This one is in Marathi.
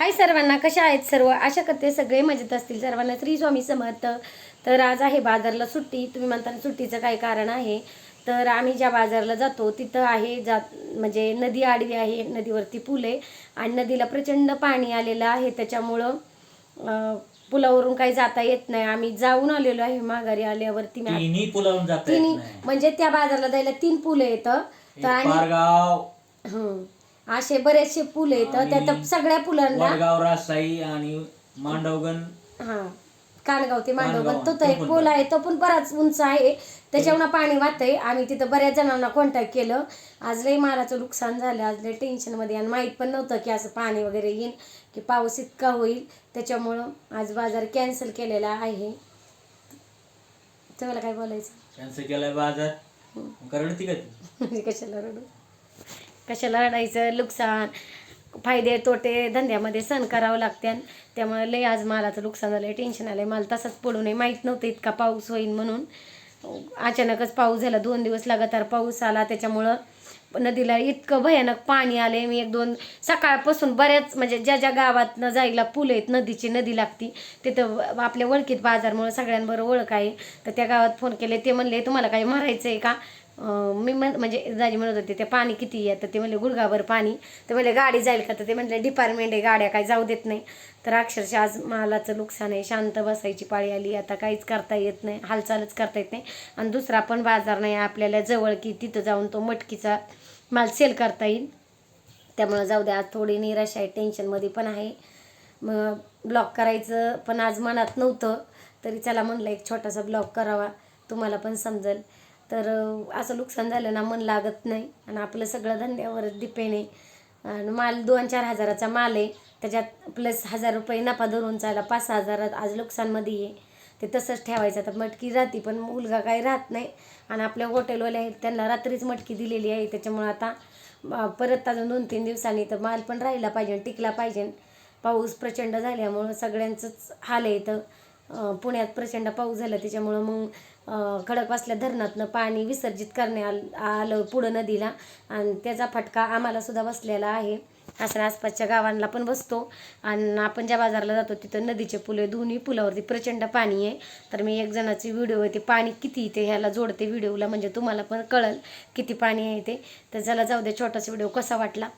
हाय सर्वांना कशा आहेत सर्व? आशा करते सगळे मजेत असतील. सर्वांना श्री स्वामी समर्थ. तर आज आहे बाजारला सुट्टी. तुम्ही म्हणता सुट्टीचं काय कारण आहे? तर आम्ही ज्या बाजारला जातो तिथं आहे जात म्हणजे नदी आडवी आहे नदीवरती पूल आहे. आणि नदीला प्रचंड पाणी आलेलं आहे. त्याच्यामुळं पुलावरून काही जाता येत नाही. आम्ही जाऊन आलेलो आहे माघारी आल्यावरती. तिन्ही म्हणजे त्या बाजारला जायला तीन पुलं येतं. तर आणि. असे बरेचसे पुल येतं आणि त्यात सगळ्या पुलांना वडगाव रासाई आणि मांडवगण. हा कानगाव ते मांडवगण. तो तर तो एक पण पूल आहे. तो पण बराच उंच आहे. त्याच्यावर पाणी वाहतंय आम्ही तिथं बऱ्याच जणांना कॉन्टॅक्ट केलं. आज लई मालाचं नुकसान झालं. आज लई टेन्शनमध्ये आणि माहीत पण नव्हतं की असं पाणी वगैरे येईन की पाऊस इतका होईल. त्याच्यामुळं आज बाजार कॅन्सल केलेला आहे. तुम्हाला काय बोलायचं? त्यांचं केलाय बाजार. करडती का ती? कशाला रडू? कशाला रडायचं नुकसान. फायदे तोटे धंद्यामध्ये सहन करावं लागते त्यामुळे लय आज मालाचं नुकसान झालं टेन्शन आलं आहे मला तसंच पडू नये. माहीत नव्हतं इतका पाऊस होईल म्हणून. अचानकच पाऊस झाला. दोन दिवस लगातार पाऊस आला. त्याच्यामुळं नदीला इतकं भयानक पाणी आले मी एक दोन सकाळपासून बऱ्याच म्हणजे ज्या ज्या गावातनं जायला पूल आहेत नदीची नदी लागती तिथं आपल्या ओळखीत बाजारमुळं सगळ्यांबरोबर ओळख आहे. तर त्या गावात फोन केले. ते म्हणले तुम्हाला काही मारायचं आहे का? मी म्हण म्हणजे दाजी म्हणत होते ते पाणी किती आहे? तर ते म्हणले गुडघाभर पाणी. तर म्हणले गाडी जाईल का? तर ते म्हणले डिपार्टमेंट आहे गाड्या काही जाऊ देत नाही. तर अक्षरशः आज मालाचं नुकसान आहे शांत बसायची पाळी आली आता काहीच करता येत नाही हालचालच करता येत नाही. आणि दुसरा पण बाजार नाही आपल्याला जवळ की तिथं जाऊन तो मटकीचा माल सेल करता येईल. त्यामुळं जाऊ द्या आज थोडी निराश आहे टेन्शनमध्ये पण आहे. मग ब्लॉग करायचं पण आज मनात नव्हतं तरी चला म्हणलं एक छोटासा ब्लॉग करावा. तुम्हाला पण समजेल. तर असं नुकसान झालं ना मन लागत नाही. आणि आपलं सगळं धंद्यावरच डिपेंड आहे. आणि माल दोन चार हजाराचा माल आहे. त्याच्यात प्लस हजार रुपये नफा धरून चालला पाच सहा हजारात आज नुकसानमध्ये आहे. ते तसंच ठेवायचं. तर मटकी राहते पण मुलगा काही राहत नाही. आणि आपल्या हॉटेलवाले आहेत त्यांना रात्रीच मटकी दिलेली आहे. त्याच्यामुळं आता परत अजून दोन तीन दिवसांनी तर माल पण राहिला पाहिजे टिकला पाहिजे. पाऊस प्रचंड झाल्यामुळं सगळ्यांचंच हाल आहे तर पुण्यात प्रचंड पाऊस झाला त्याच्यामुळं मग खडकवासल्या धरणातनं पाणी विसर्जित करण्यात आलं पुढं नदीला. आणि त्याचा फटका आम्हाला सुद्धा बसलेला आहे. असं आसपासच्या गावांना पण बसतो. आणि आपण ज्या बाजारला जातो तिथं नदीचे पुले दोन्ही पुलावरती प्रचंड पाणी आहे. तर मी एक जणाची व्हिडिओ आहे ते पाणी किती ते ह्याला जोडते व्हिडिओला म्हणजे तुम्हाला पण कळल किती पाणी आहे ते. तर चला जाऊ दे छोटासा व्हिडिओ कसा वाटला.